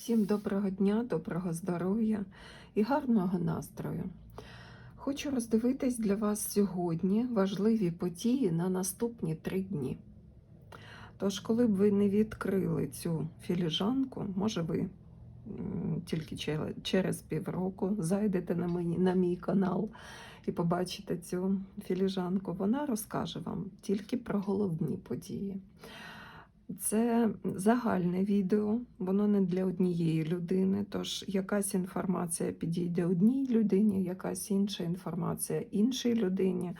Всім доброго дня, доброго здоров'я і гарного настрою. Хочу роздивитись для вас сьогодні важливі події на наступні три дні. Тож, коли б ви не відкрили цю філіжанку, може ви тільки через півроку зайдете на, мені, на мій канал і побачите цю філіжанку, вона розкаже вам тільки про головні події. Це загальне відео, воно не для однієї людини. Тож якась інформація підійде одній людині, якась інша інформація іншій людині.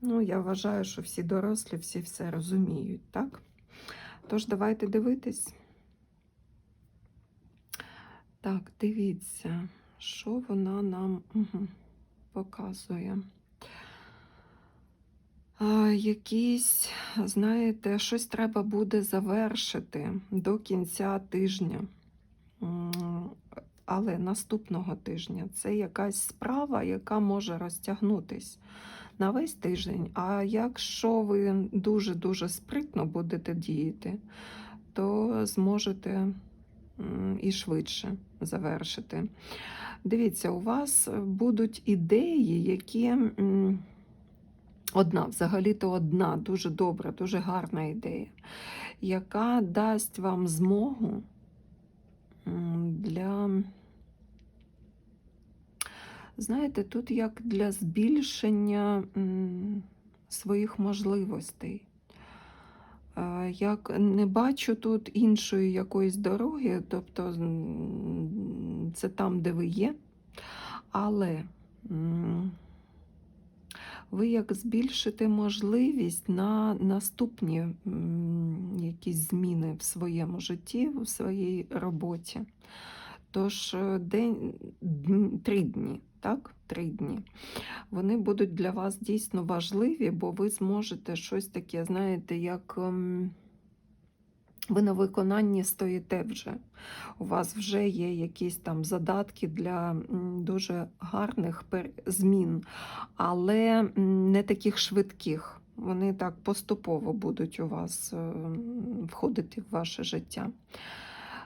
Ну, я вважаю, що всі дорослі, всі все розуміють, так? Тож давайте дивитись. Так, дивіться, що вона нам показує. Якісь, знаєте, щось треба буде завершити до кінця тижня. Але наступного тижня це якась справа, яка може розтягнутись на весь тиждень. А якщо ви дуже-дуже спритно будете діяти, то зможете і швидше завершити. Дивіться, у вас будуть ідеї, які. Одна, взагалі-то одна, дуже добра, дуже гарна ідея, яка дасть вам змогу для, знаєте, тут як для збільшення своїх можливостей. Е, Як не бачу тут іншої якоїсь дороги, тобто це там, де ви є, але. Ви як збільшите можливість на наступні якісь зміни в своєму житті, в своїй роботі. Тож е, день, три дні, так? Три дні. Вони будуть для вас дійсно важливі, бо ви зможете щось таке, знаєте, як. Ви на виконанні стоїте вже. У вас вже є якісь там задатки для дуже гарних змін, але не таких швидких. Вони так поступово будуть у вас е, входити в ваше життя.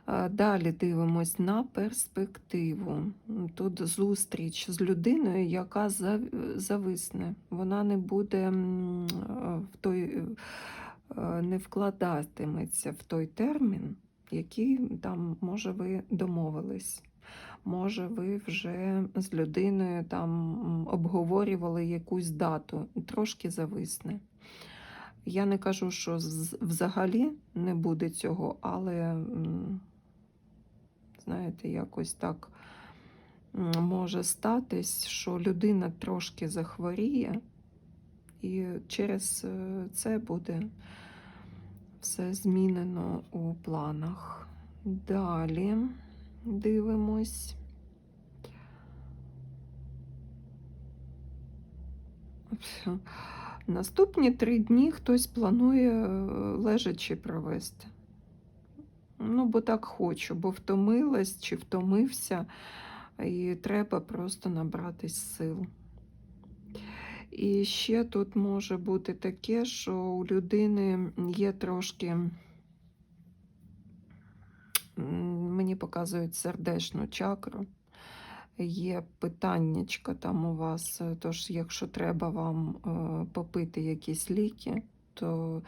Е, Далі дивимось на перспективу. Тут зустріч з людиною, яка зависне. Вона не буде е, в той не вкладатиметься в той термін, який там, може, ви домовились. Може, ви вже з людиною там обговорювали якусь дату, трошки зависне. Я не кажу, що взагалі не буде цього, але, знаєте, якось так може статись, що людина трошки захворіє, і через е, це буде все змінено у планах. Далі дивимось. Наступні три дні хтось планує е, лежачи провести. Ну, бо так хочу, бо втомилась чи втомився, і треба просто набратись сил. І ще тут може бути таке, що у людини є трошки, мені показують сердечну чакру, є питаннячко там у вас, е, тож якщо треба вам е, попити якісь ліки, то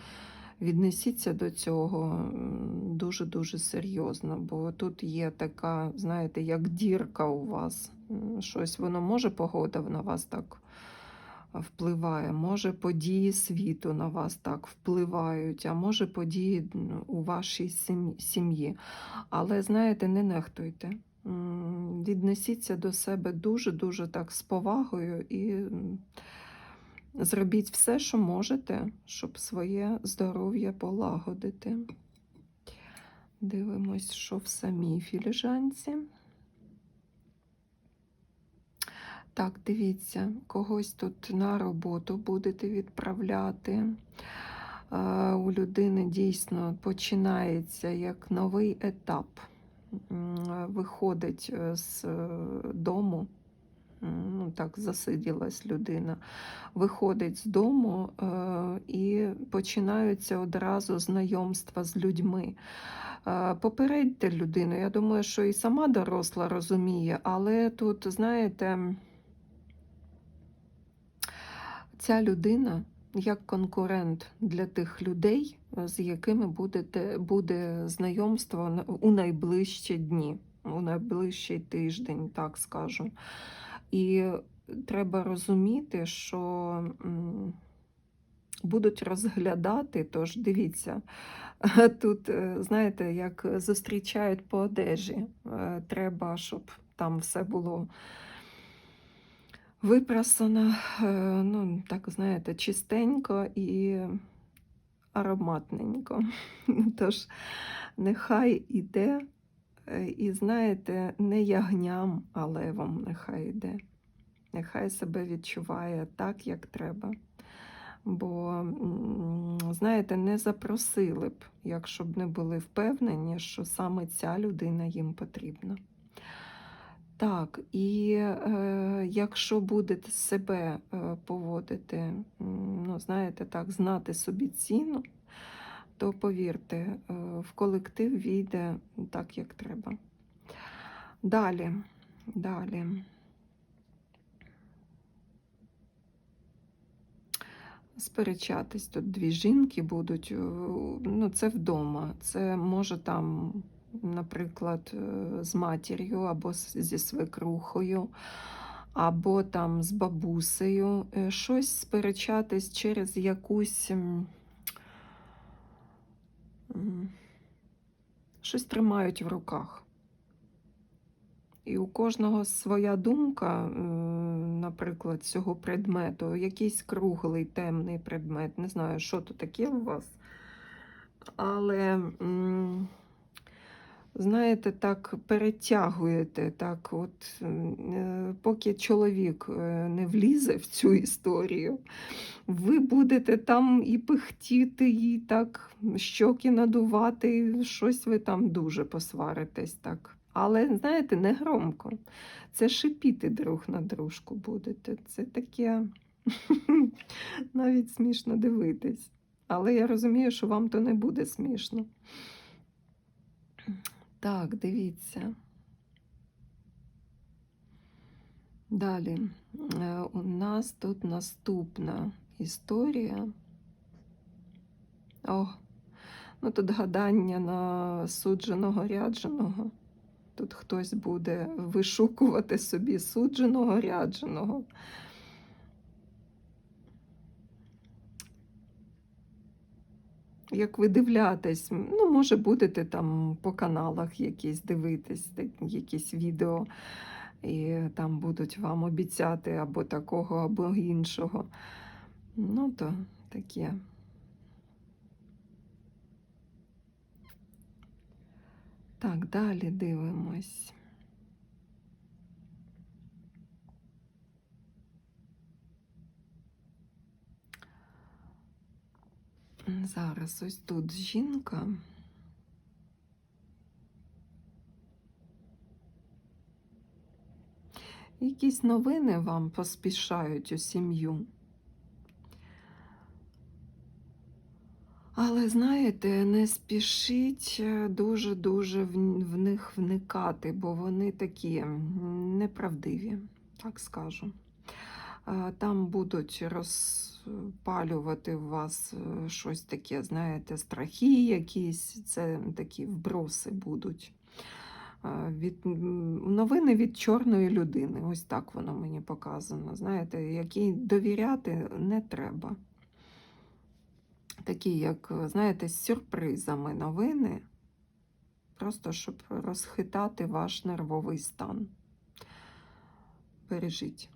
віднесіться до цього дуже-дуже серйозно, бо тут є така, знаєте, як дірка у вас. Щось воно може погода на вас так впливає, може події світу на вас так впливають, а може події у вашій сім'ї. Але знаєте, не нехтуйте. Віднесіться до себе дуже-дуже так з повагою і зробіть все, що можете, щоб своє здоров'я полагодити. Дивимось, що в самій філіжанці. Так, дивіться, когось тут на роботу будете відправляти. Е, У людини дійсно починається як новий етап. Виходить е, з е, дому, ну так засиділась людина, виходить з дому е, і починаються одразу знайомства з людьми. Е, Попередьте людину. Я думаю, що і сама доросла розуміє, але тут, знаєте, ця людина як конкурент для тих людей, з якими будете, буде знайомство у найближчі дні, у найближчий тиждень, так скажу. І треба розуміти, що будуть розглядати, тож дивіться, тут, е, знаєте, як зустрічають по одежі. Е, Треба, щоб там все було випрасано, е, ну, так, знаєте, чистенько і ароматненько. Тож, нехай іде, е, і знаєте, не ягням, а левом нехай іде. Нехай себе відчуває так, як треба. Бо, знаєте, не запросили б, якщо б не були впевнені, що саме ця людина їм потрібна. Так, і е, якщо будете себе е, поводити, ну, знаєте, так, знати собі ціну, то повірте, е, в колектив війде так, як треба. Далі, далі. Сперечатись тут дві жінки будуть. е, Ну, це вдома. Це може там, наприклад, е, з матір'ю або зі свекрухою, або там з бабусею. Е, Щось сперечатись через якусь. Щось тримають в руках. І у кожного своя думка, е, наприклад, цього предмету, якийсь круглий темний предмет. Не знаю, що то таке у вас. Але, знаєте, так перетягуєте, так от, е, поки чоловік е, не влізе в цю історію, ви будете там і пихтіти, і так щоки надувати, щось ви там дуже посваритесь так. Але, знаєте, не громко. Це шипіти друг на дружку будете. Це таке навіть смішно дивитись. Але я розумію, що вам то не буде смішно. Так, дивіться. Далі. Е, У нас тут наступна історія. О, ну тут гадання на судженого рядженого. Тут хтось буде вишукувати собі судженого рядженого. Як ви дивлятесь, ну, може, будете там по каналах якісь дивитись, якісь відео, і там будуть вам обіцяти або такого, або іншого. Ну, то таке. Так, далі дивимось. Зараз ось тут жінка. Якісь новини вам поспішають у сім'ю. Але знаєте, не спішіть е, дуже-дуже в, в них вникати, бо вони такі неправдиві, так скажу. Там будуть розпалювати в вас е, щось таке, знаєте, страхи якісь, це такі вброси будуть. Від, новини від чорної людини. Ось так воно мені показано. Знаєте, якій довіряти не треба. Такі, як, знаєте, з сюрпризами новини, просто щоб розхитати ваш нервовий стан. Бережіть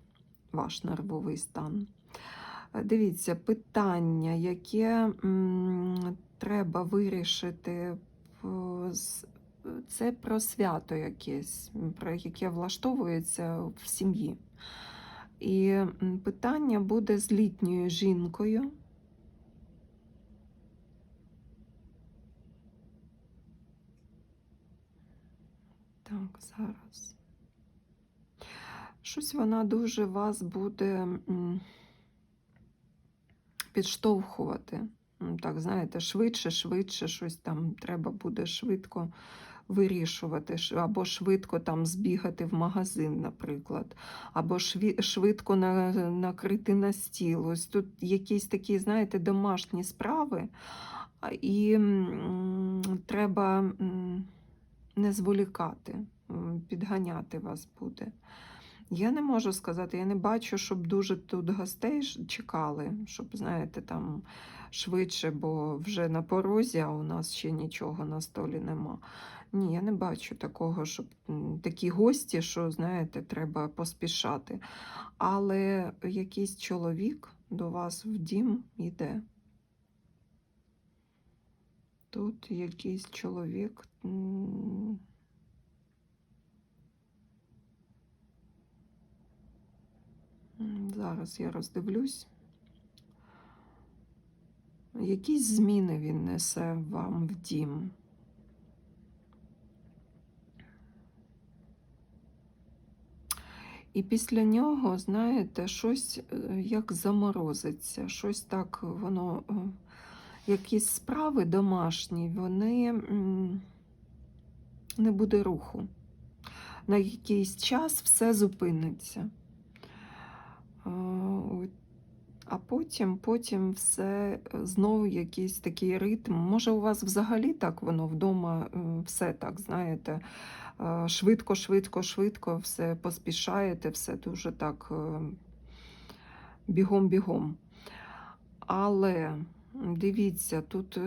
ваш нервовий стан. Е, Дивіться, питання, яке треба вирішити, це про свято якесь, про яке влаштовується в сім'ї. І питання буде з літньою жінкою. Так, зараз. Щось вона дуже вас буде підштовхувати. Так, знаєте, швидше, швидше, щось там треба буде швидко вирішувати, або швидко там збігати в магазин, наприклад, або швидко накрити на стіл. Ось тут якісь такі, знаєте, домашні справи, і треба не зволікати, підганяти вас буде. Я не можу сказати, я не бачу, щоб дуже тут гостей чекали, щоб, знаєте, там швидше, бо вже на порозі, а у нас ще нічого на столі нема. Ні, я не бачу такого, щоб такі гості, що, знаєте, треба поспішати. Але якийсь чоловік до вас в дім йде. Тут якийсь чоловік. м, м, Зараз я роздивлюсь. Якісь зміни він несе вам в дім. І після нього, знаєте, щось е, як заморозиться, щось так воно, е, якісь справи домашні, вони не буде руху. На якийсь час все зупиниться. А потім, потім все е, знову якийсь такий ритм. Може, у вас взагалі так воно вдома е, все так, знаєте, е, швидко, швидко, швидко, все поспішаєте, все дуже так бігом-бігом. Але дивіться, тут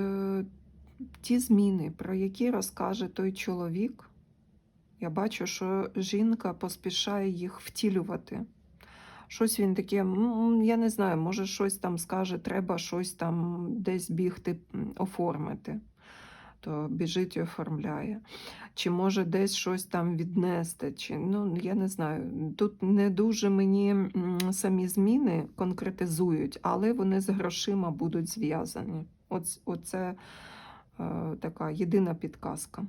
ті зміни, про які розкаже той чоловік, я бачу, що жінка поспішає їх втілювати. Щось він таке, я не знаю, може щось там скаже, треба щось там десь бігти оформити, то біжить і оформляє. Чи може десь щось там віднести, чи ну я не знаю. Тут не дуже мені самі зміни конкретизують, але вони з грошима будуть зв'язані. Оц, оце е, така єдина підказка.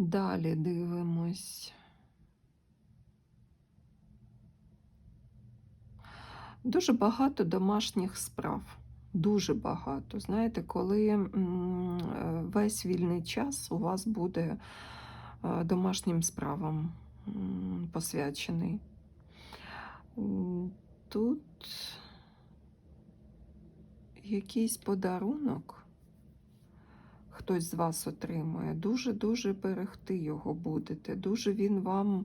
Далі дивимось. Дуже багато домашніх справ. Дуже багато. Знаєте, коли е, весь вільний час у вас буде е, домашнім справам посвячений. Тут якийсь подарунок хтось з вас отримує. Дуже-дуже берегти його будете. Дуже він вам,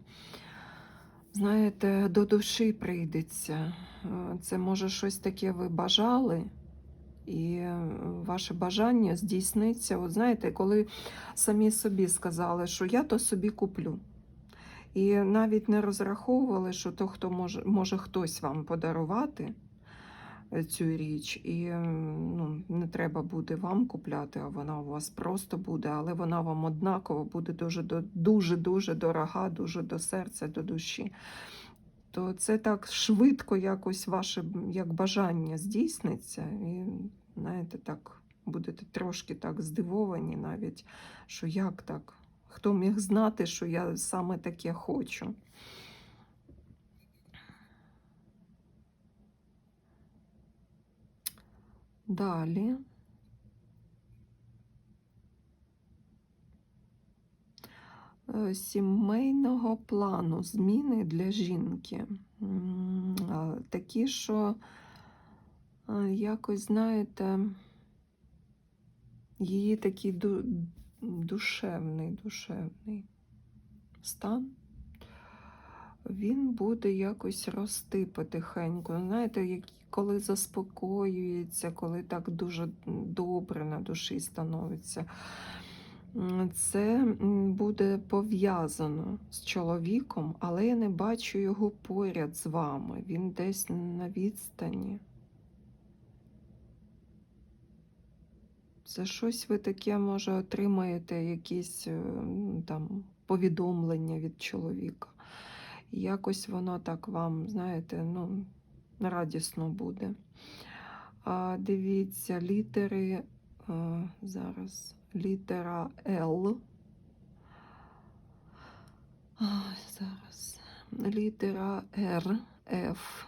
знаєте, до душі прийдеться. Е, Це може щось таке ви бажали, і е, ваше бажання здійсниться. От знаєте, коли самі собі сказали, що я то собі куплю. І навіть не розраховували, що то хто може, може хтось вам подарувати цю річ, і ну, не треба буде вам купляти, а вона у вас просто буде, але вона вам однаково буде дуже-дуже дуже дорога, дуже до серця, до душі. То це так швидко якось ваше як бажання здійсниться, і знаєте, так будете трошки так здивовані навіть, що як так? Хто міг знати, що я саме таке хочу? Далі. Е, Сімейного плану зміни для жінки. Такі, що е, якось, знаєте, її такий ду- душевний, душевний стан. Він буде якось рости потихеньку. Знаєте, як, коли заспокоюється, коли так дуже добре на душі становиться. Це буде пов'язано з чоловіком, але я не бачу його поряд з вами. Він десь на відстані. Це щось ви таке, може, отримаєте якісь е, там повідомлення від чоловіка. Якось воно так вам, знаєте, ну, радісно буде. А, дивіться, літери, е, зараз, літера Л. А, зараз. Літера Р, Ф.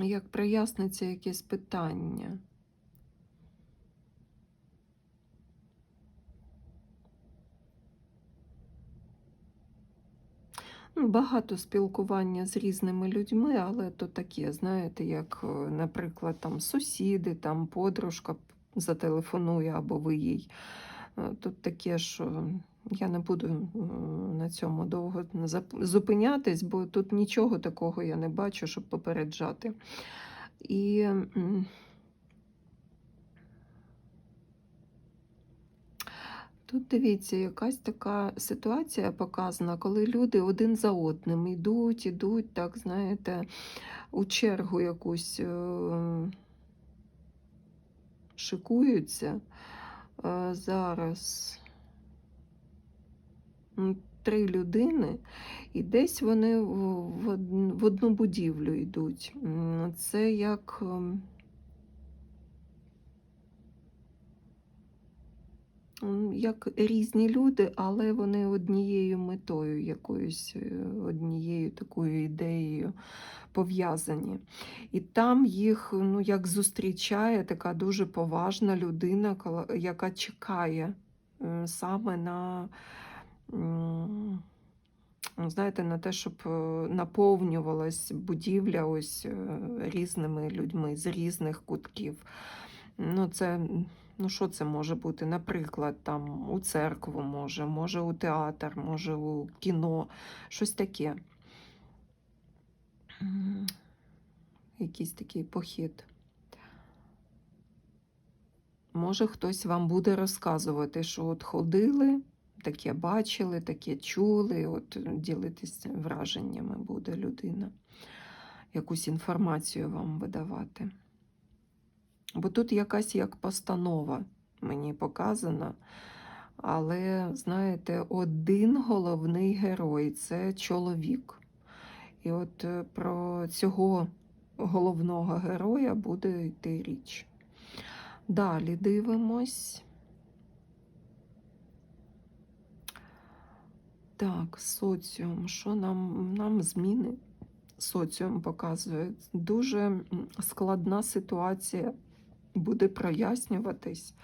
Як проясниться якесь питання. Ну, Багато спілкування з різними людьми, але то таке, знаєте, як, е, наприклад, там сусіди, там подружка зателефонує, або ви їй. Е, Тут таке, що я не буду е, на цьому довго зупинятись, бо тут нічого такого я не бачу, щоб попереджати. І м, Тут дивіться, якась така ситуація показана, коли люди один за одним йдуть, ідуть, так, знаєте, у чергу якусь е, шикуються. Е, Зараз три людини, і десь вони в, в од- в одну будівлю йдуть. Це як. ем, М, Як різні люди, але вони однією метою, якоюсь е, однією такою ідеєю пов'язані. І там їх ну, як зустрічає така дуже поважна людина, яка чекає саме на, ну, знаєте, на те, щоб е, наповнювалась будівля ось е, різними людьми з різних кутків. Ну, це, ну, що це може бути? Наприклад, там у церкву може, може у театр, може у кіно, щось таке. Якийсь такий похід. Може, хтось вам буде розказувати, що от ходили, таке бачили, таке чули, от ділитись враженнями буде людина, якусь інформацію вам видавати. Бо тут якась як постанова мені показана. Але, знаєте, один головний герой це чоловік. І от е, про цього головного героя буде йти річ. Далі дивимось. Так, соціум. Що нам, нам зміни? Соціум показує. Дуже складна ситуація буде прояснюватись.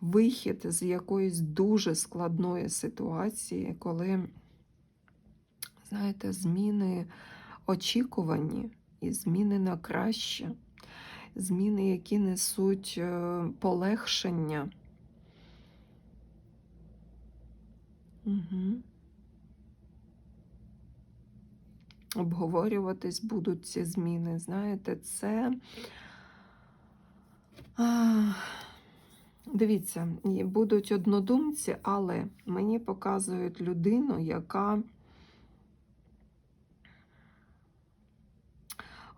Вихід з якоїсь дуже складної ситуації, коли, знаєте, зміни очікувані і зміни на краще, зміни, які несуть е, полегшення. Угу. Обговорюватись будуть ці зміни. Знаєте, це. Дивіться, будуть однодумці, але мені показують людину, яка.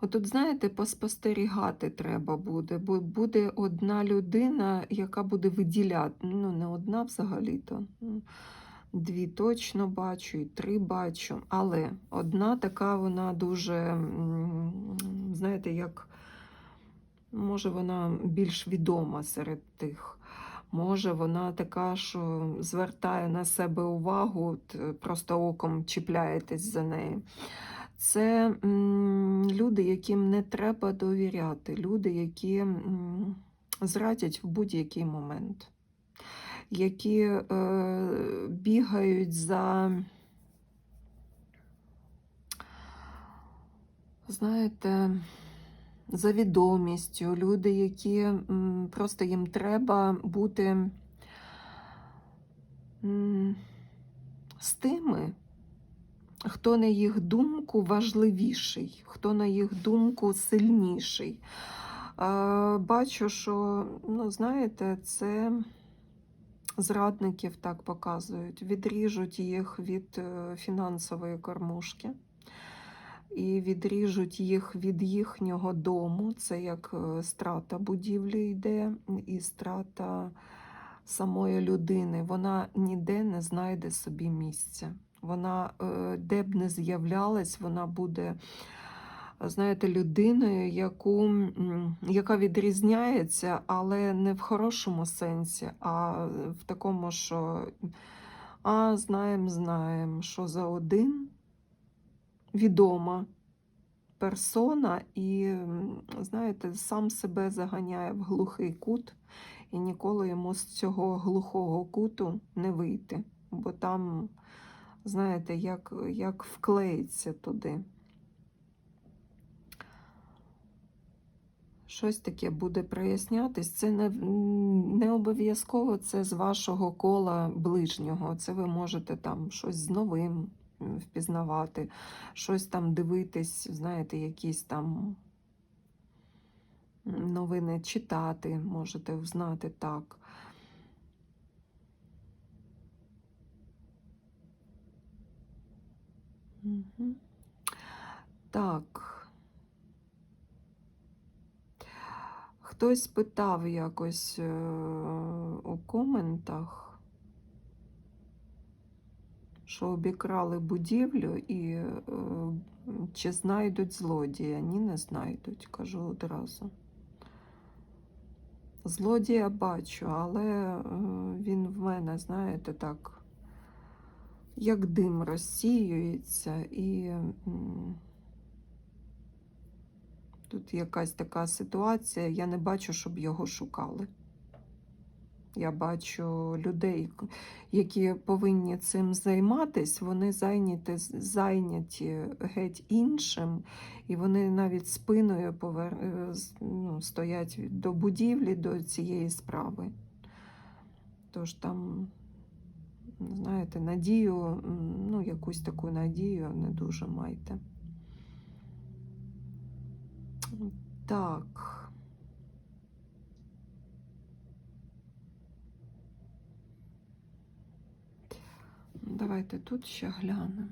Отут, знаєте, поспостерігати треба буде, бо буде одна людина, яка буде виділяти. Ну, не одна взагалі-то. Дві точно бачу, і три бачу. Але одна така, вона дуже, знаєте, як. Може, вона більш відома серед тих. Може, вона така, що звертає на себе увагу, е, просто оком чіпляєтесь за неї. Це люди, яким не треба довіряти, люди, які зрадять в будь-який момент, які е, бігають за, знаєте, за відомістю, люди, які просто їм треба бути з тими, хто на їх думку важливіший, хто на їх думку сильніший. Бачу, що, ну, знаєте, це зрадників так показують, відріжуть їх від е, фінансової кормушки і відріжуть їх від їхнього дому. Це як е, страта будівлі йде, і страта самої людини. Вона ніде не знайде собі місця. Вона, е, де б не з'являлась, вона буде знаєте, людиною, яку, яка відрізняється, але не в хорошому сенсі, а в такому, що а, знаємо, знаємо, що за один відома персона і, знаєте, сам себе заганяє в глухий кут, і ніколи йому з цього глухого куту не вийти. Бо там, знаєте, як, як вклеїться туди. Щось таке буде прояснятись. Це не, не обов'язково це з вашого кола ближнього. Це ви можете там щось з новим впізнавати, щось там дивитись, знаєте, якісь там новини читати, можете узнати так. Так. Хтось питав якось е, у коментах, що обікрали будівлю і е, чи знайдуть злодія. Ні, не знайдуть, кажу одразу. Злодія бачу, але е, він в мене, знаєте, так, як дим розсіюється і. Тут якась така ситуація, я не бачу, щоб його шукали. Я бачу людей, які повинні цим займатися, вони зайняті, зайняті геть іншим, і вони навіть спиною повер... е, ну, стоять до будівлі, до цієї справи. Тож там, знаєте, надію, ну, якусь таку надію не дуже майте. Так. Давайте тут ще глянемо.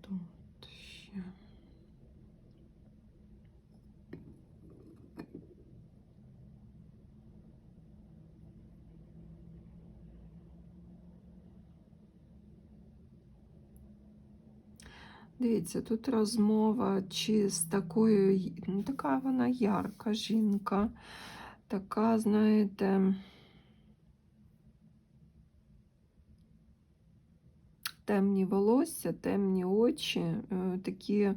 Тут ще. Дивіться, тут розмова чи з такою, ну, така вона ярка жінка, така, знаєте, темні волосся, темні очі, е, такі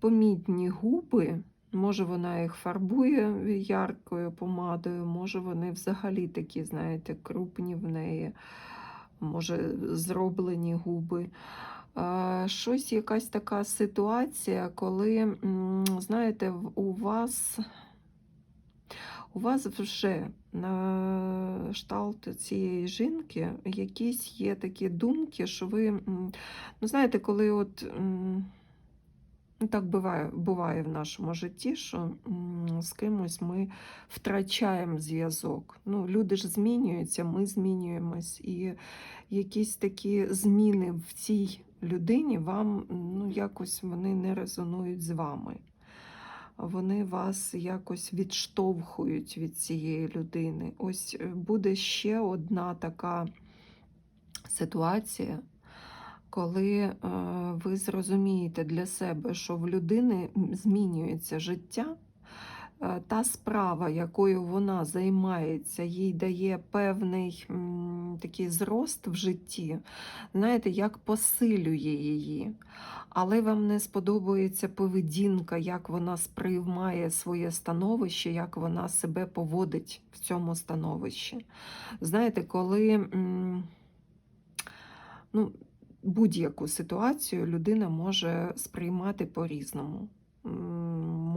помітні губи. Може, вона їх фарбує яркою помадою, може, вони взагалі такі, знаєте, крупні в неї, може, зроблені губи. Е, Щось якась така ситуація, коли, знаєте, у вас, у вас вже на шталт цієї жінки якісь є такі думки, що ви, ну знаєте, коли от. Ну, так буває, буває в нашому житті, що з кимось ми втрачаємо зв'язок. Ну, люди ж змінюються, ми змінюємось, і якісь такі зміни в цій людині вам ну, якось вони не резонують з вами. Вони вас якось відштовхують від цієї людини. Ось е, буде ще одна така ситуація коли е, ви зрозумієте для себе, що в людини змінюється життя, та справа, якою вона займається, їй дає певний такий зрост в житті, знаєте, як посилює її. Але вам не сподобається поведінка, як вона сприймає своє становище, як вона себе поводить в цьому становищі. Знаєте, коли. Ну, будь-яку ситуацію людина може сприймати по-різному.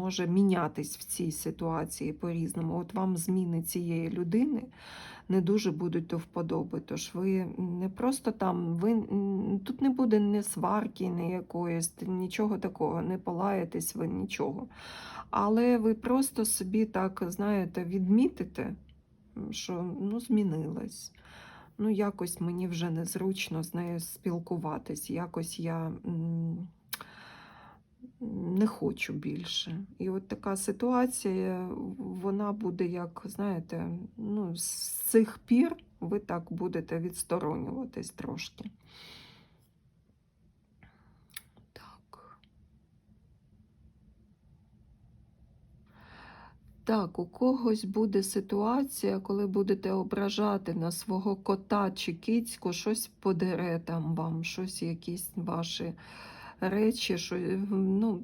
Може мінятись в цій ситуації по-різному. От вам зміни цієї людини не дуже будуть до вподоби. Тож ви не просто там, ви тут не буде ні сварки, ні якоїсь, нічого такого, не полаєтесь ви нічого. Але ви просто собі так, знаєте, відмітите, що ну, змінилась. Ну, якось мені вже незручно з нею спілкуватись. Якось я м, не хочу більше. І от така ситуація, вона буде, як, знаєте, ну, з цих пір ви так будете відсторонюватись трошки. Так. Так, у когось буде ситуація, коли будете ображати на свого кота чи кицьку, щось подере там вам, щось, якісь ваші речі, що, ну,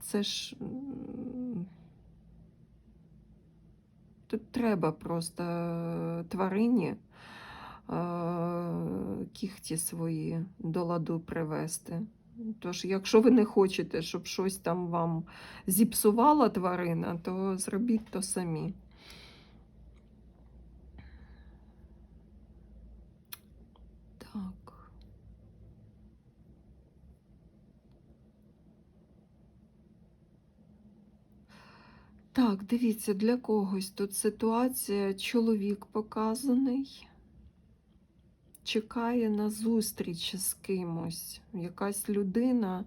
це ж. Тут треба просто е, тварині е, кіхті свої до ладу привести. Тож, якщо ви не хочете, щоб щось там вам зіпсувала тварина, то зробіть то самі. Так. Так, дивіться, для когось тут ситуація, чоловік показаний, чекає на зустріч з кимось, якась людина,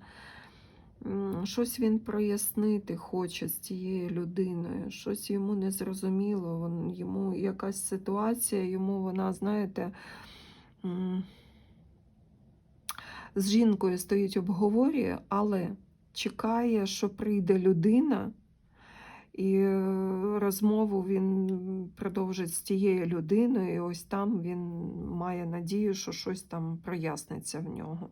щось він прояснити хоче з цією людиною, щось йому не зрозуміло, йому якась ситуація, йому вона, знаєте, з жінкою стоїть обговорює, але чекає, що прийде людина. І е, розмову він продовжить з тією людиною, і ось там він має надію, що щось там проясниться в нього.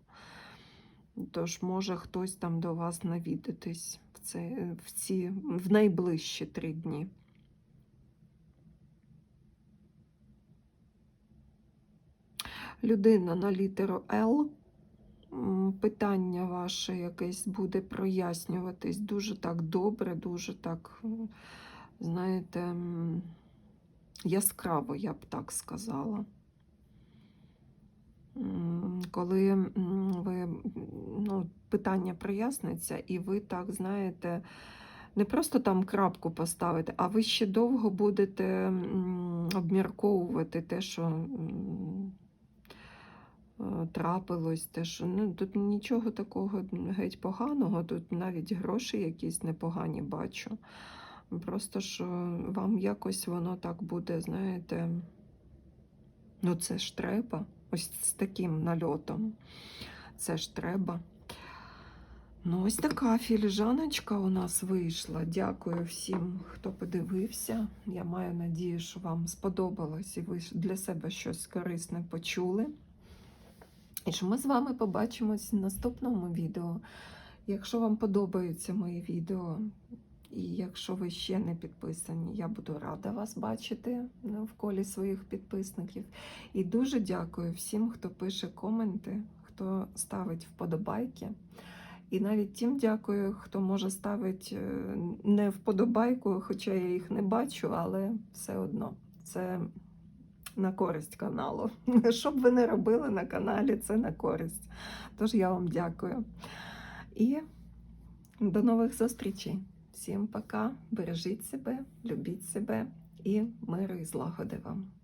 Тож може хтось там до вас навідатись в, це, в, ці, в найближчі три дні. Людина на літеру Л. Питання ваше якесь буде прояснюватись дуже так добре, дуже так, знаєте, яскраво, я б так сказала. Коли ви ну, питання проясниться, і ви так знаєте, не просто там крапку поставите, а ви ще довго будете обмірковувати те, що трапилось, те, що ну, тут нічого такого геть поганого, тут навіть гроші якісь непогані бачу. Просто що вам якось воно так буде, знаєте, ну це ж треба. Ось з таким нальотом. Це ж треба. Ну, ось така філіжаночка у нас вийшла. Дякую всім, хто подивився. Я маю надію, що вам сподобалось і ви для себе щось корисне почули. І що ми з вами побачимось в наступному відео. Якщо вам подобаються мої відео, і якщо ви ще не підписані, я буду рада вас бачити в колі своїх підписників. І дуже дякую всім, хто пише коменти, хто ставить вподобайки. І навіть тим дякую, хто може ставити е, не вподобайку, хоча я їх не бачу, але все одно це на користь каналу. Що б ви не робили на каналі, це на користь. Тож я вам дякую. І до нових зустрічей. Всім пока, бережіть себе, любіть себе і миру і злагоди вам.